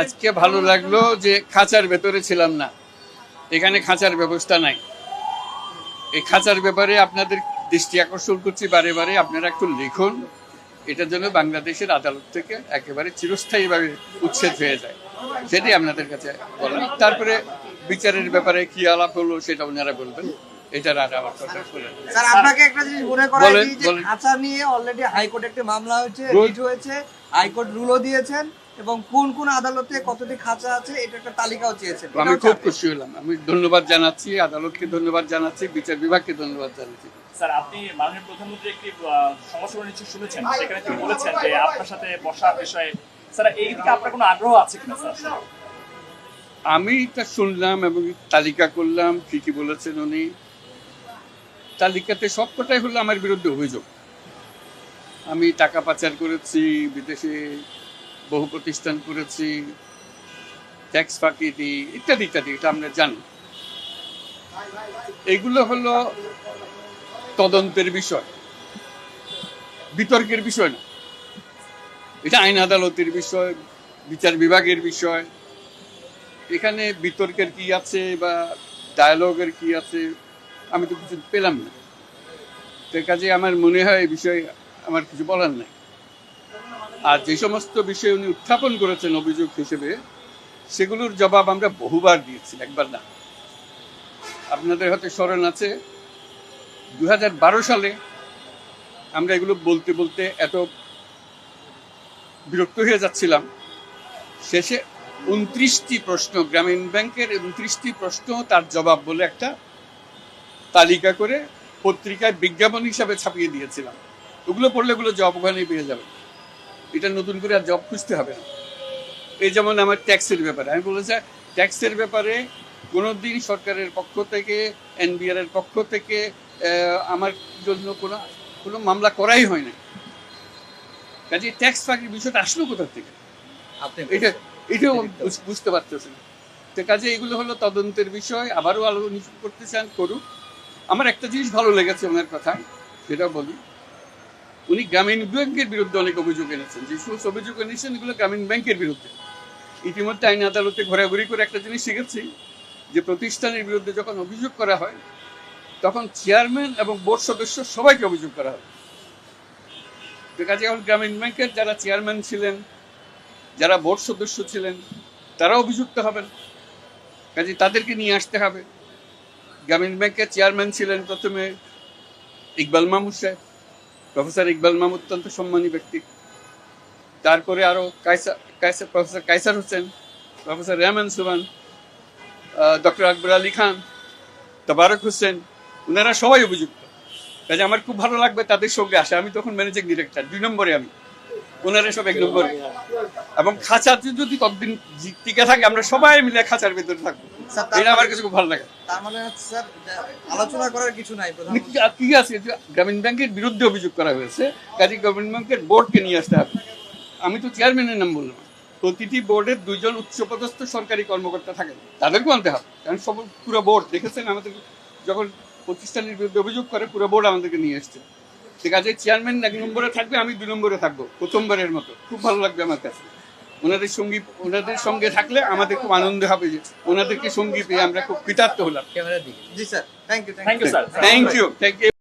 আজকে ভালো লাগল যে খাঁচার ভেতরে ছিলাম না। এখানে খাঁচার ব্যবস্থা নাই। এই খাঁচার ব্যাপারে আপনাদের দৃষ্টি আকর্ষণ করছি বারে বারে। আপনারা একটু লিখুন। এটার জন্য বাংলাদেশের আদালত থেকে একেবারে চিরস্থায়ীভাবে উচ্ছেদ হয়ে যায়। সেটাই আপনাদের কাছে বলা তারপরে বিচারের ব্যাপারে কি আলাপ হলো সেটা ওনারা বলবেন। এটার আর আমার কথা স্যার আপনাকে একটা জিনিস মনে করাই বলেন, দিই যে খাঁচা নিয়ে অলরেডি হাইকোর্টে একটা মামলা হয়েছে. রিট হয়েছে হাইকোর্ট রুলও দিয়েছেন। এবং কোন কোন আদালতে কতটি খাঁচা আছে এটা একটা তালিকাও চেয়েছেন আমি খুব খুশি হলাম। আমি ধন্যবাদ জানাচ্ছি আদালতকে ধন্যবাদ জানাচ্ছি বিচার বিভাগকে ধন্যবাদ জানাচ্ছি। স্যার আপনি মাননীয় প্রধানমন্ত্রী একটি শুনেছেন সেখানে তিনি বলেছেন যে আপনার সাথে বসার বিষয়ে স্যার এই দিকে আপনার কোনো আগ্রহ আছে কিনা স্যার? আমি তা শুনলাম এবং তালিকা করলাম কি কি বলেছেন উনি। তালিকাতে সবকটাই হলো আমার বিরুদ্ধে অভিযোগ। আমি টাকা পাচার করেছি বিদেশে বহু প্রতিষ্ঠান করেছি, ট্যাক্স ফাঁকি দিই, ইত্যাদি ইত্যাদি, এটা আমরা জানি। এগুলো হলো তদন্তের বিষয়। বিতর্কের বিষয় না। এটা আইন আদালতের বিষয়, বিচার বিভাগের বিষয়। এখানে বিতর্কের কি আছে বা ডায়ালগের কি আছে, আমি তো কিছু পেলাম না। তো কাজে আমার মনে হয় এই বিষয়ে আমার কিছু বলার নাই। আর যে সমস্ত বিষয় উনি উত্থাপন করেছেন অভিযোগ হিসেবে, সেগুলোর জবাব আমরা বহুবার দিয়েছি, একবার না। আপনাদের হাতে স্মরণ আছে দু হাজার বারো সালে আমরা এগুলো বলতে বলতে এত বিরক্ত হয়ে যাচ্ছিলাম। শেষে উনত্রিশটি প্রশ্ন, গ্রামীণ ব্যাংকের উনত্রিশটি প্রশ্ন তার জবাব বলে একটা তালিকা করে পত্রিকায় বিজ্ঞাপন হিসাবে ছাপিয়ে দিয়েছিলাম। ওগুলো পড়লে ওগুলো জব ওখানে পেয়ে যাবে এটা নতুন করে আর জব খুঁজতে হবে না। এই যেমন আমার ট্যাক্সের ব্যাপারে আমি বলেছি ট্যাক্সের ব্যাপারে কোনোদিন সরকারের পক্ষ থেকে এনবিআর এর পক্ষ থেকে আমার জন্য কোনো কোনো মামলা করাই হয় না কাজে ট্যাক্স ফাঁকির বিষয়টা আসলো কোথা থেকে? আপনি এটা এটাও বুঝতে পারতেছে না। তো কাজে এগুলো হলো তদন্তের বিষয় আবারও আলোচনা করতে চান করুক। আমার একটা জিনিস ভালো লেগেছে ওনার কথা সেটা বলি। উনি গ্রামীণ ব্যাংকের বিরুদ্ধে অনেক অভিযোগ এনেছেন। যে সমস্ত অভিযোগ এনেছেন, এগুলো গ্রামীণ ব্যাংকের বিরুদ্ধে। ইতিমধ্যে আইন আদালতে ঘোরাঘুরি করে একটা জিনিস শিখেছি, যে প্রতিষ্ঠানের বিরুদ্ধে যখন অভিযোগ করা হয়, তখন চেয়ারম্যান এবং বোর্ড সদস্য সবাইকে অভিযোগ করা হয়। কাজে এখন গ্রামীণ ব্যাংকের যারা চেয়ারম্যান ছিলেন, যারা বোর্ড সদস্য ছিলেন তারা অভিযুক্ত হবেন। কাজে তাদেরকে নিয়ে আসতে হবে। গ্রামীণ ব্যাংকের চেয়ারম্যান ছিলেন প্রথমে ইকবাল মাহমুদ সাহেব। প্রফেসর ইকবাল মাম অত্যন্ত সম্মানী ব্যক্তি। তারপরে আরও কায়সা কায়সা professor Kaiser Hossain, professor Rehman Suban doctor Akbar Ali Khan, Tabarak Hossain ওনারা সবাই অভিযুক্ত কাজে আমার খুব ভালো লাগবে তাদের সঙ্গে আসে। আমি তখন ম্যানেজিং ডিরেক্টর দুই নম্বরে আমি। ওনারা সব এক নম্বরে। এবং খাঁচাতে যদি ততদিন টিকে থাকে, আমরা সবাই মিলে খাঁচার ভেতরে থাকব। এটা আমার মানে- কাছে খুব ভালো লাগে। তার মানে স্যার আলোচনা করার কিছু নাই কি- কি আছে? গ্রামীণ ব্যাংকের বিরুদ্ধে অভিযোগ করা হয়েছে কাজে গ্রামীণ ব্যাংকের বোর্ডকে নিয়ে আসতে হবে। আমি তো চেয়ারম্যানের নাম বললাম। প্রতিটি বোর্ডের দুইজন উচ্চপদস্থ সরকারি কর্মকর্তা থাকেন। তাদেরকেও আনতে হবে। কারণ সব পুরো বোর্ড দেখেছেন? আমাদের যখন প্রতিষ্ঠানের বিরুদ্ধে অভিযোগ করে পুরো বোর্ড আমাদেরকে নিয়ে এসছে ঠিক আছে চেয়ারম্যান এক নম্বরে থাকবে আমি দুই নম্বরে থাকব প্রথমবারের মতো। খুব ভালো লাগবে আমার কাছে। ওনাদের সঙ্গী ওনাদের সঙ্গে থাকলে আমাদের খুব আনন্দ হবে যে ওনাদেরকে সঙ্গী পেয়ে আমরা খুব কৃতার্থ হলাম। জি sir. Thank you thank you sir thank you thank you